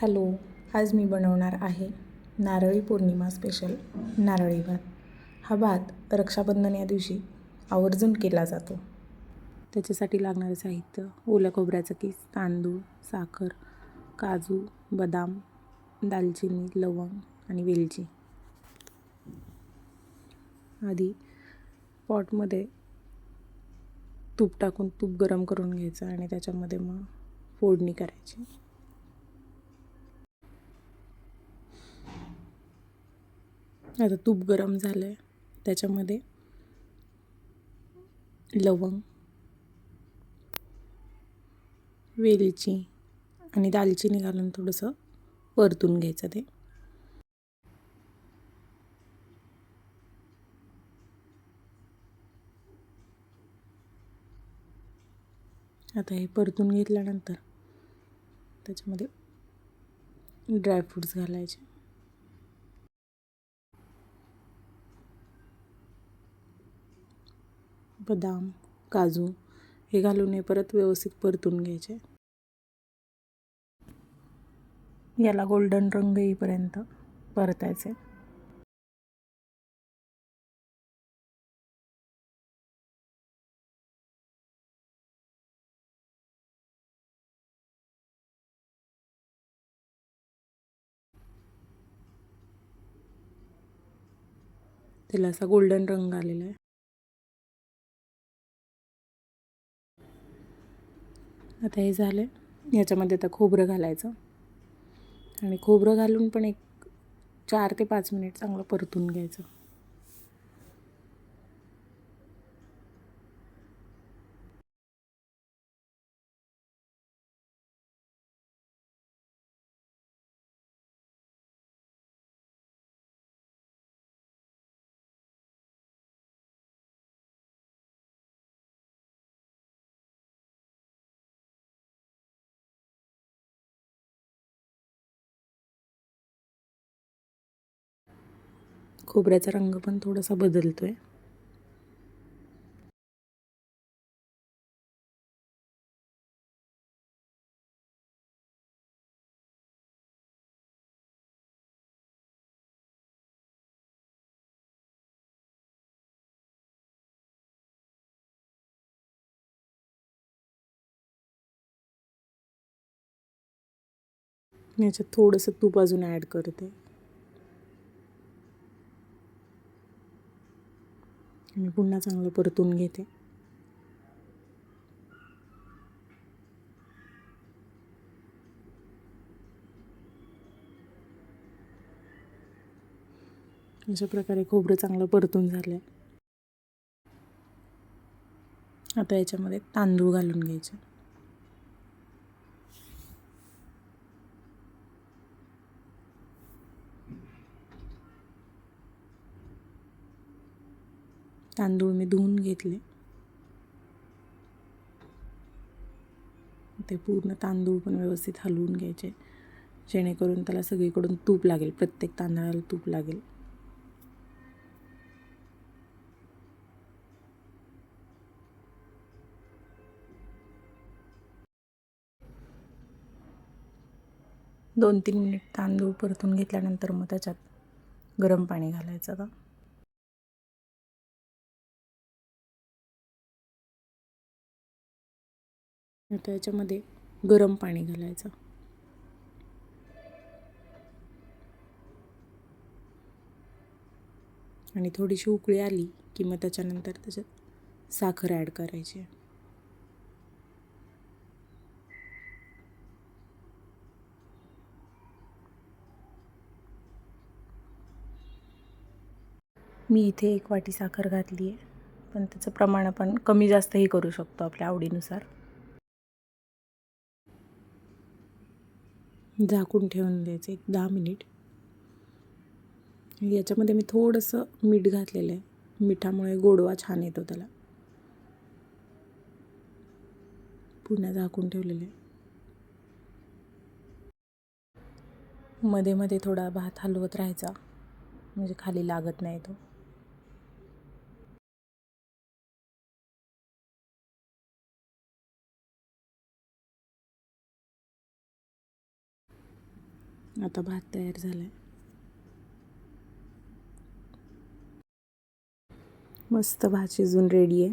Hello आज मी बनवणार आहे नारळी पौर्णिमा स्पेशल नारळी भात. हा भात रक्षाबंधन या दिवशी आवर्जून केला जातो. त्याच्यासाठी लागणारे साहित्य ओल्या खोबऱ्याचं किस तांदूळ साखर काजू बदाम दालचिनी लवंग आणि वेलची. आधी पॉटमध्ये तूप टाकून तूप गरम करून घ्यायचं आणि त्याच्यामध्ये मग फोडणी करायची. आता तूप गरम झालं आहे त्याच्यामध्ये लवंग वेलची आणि दालचिनी घालून थोडंसं परतून घ्यायचं ते. आता हे परतून घेतल्यानंतर त्याच्यामध्ये ड्रायफ्रूट्स घालायचे. बदाम काजू हे घालून हे परत व्यवस्थित परतून घ्यायचे. याला गोल्डन रंग येईपर्यंत परतायचे. त्याला असा गोल्डन रंग आलेला आहे. आता हे झालं. याच्यामध्ये आता खोबरं घालायचं. आणि खोबरं घालून पण एक चार ते पाच मिनिट चांगलं परतून घ्यायचं. खोबऱ्याचा रंग पण थोडासा बदलतो आहे याच्यात थोडंसं तूप अजून ॲड करते. मी पुन्हा चांगलं परतून घेते. अशा प्रकारे खोबरं चांगलं परतून झालं आहे आता याच्यामध्ये तांदूळ घालून घ्यायचे. तांदूळ मी धुवून घेतले. ते पूर्ण तांदूळ पण व्यवस्थित हलवून घ्यायचे. जेणेकरून त्याला सगळीकडून तूप लागेल प्रत्येक तांदळाला तूप लागेल. दोन तीन मिनिट तांदूळ परतून घेतल्यानंतर मग त्याच्यात गरम पाणी घालायचं का आता याच्यामध्ये गरम पाणी घालायचं. आणि थोडीशी उकळी आली की मग त्याच्यानंतर त्याच्यात साखर ॲड करायची. मी इथे एक वाटी साखर घातली आहे पण त्याचं प्रमाण आपण कमी जास्तही करू शकतो आपल्या आवडीनुसार. झाकून ठेवून द्यायचं एक दहा मिनिट. याच्यामध्ये मी थोडंसं मीठ घातलेलं आहे. मिठामुळे गोडवा छान येतो त्याला. पुन्हा झाकून ठेवलेलं आहे. मध्ये मध्ये थोडा भात हलवत राहायचा. म्हणजे खाली लागत नाही तो. आता भात तयार झाला आहे मस्त भात शिजून रेडी आहे.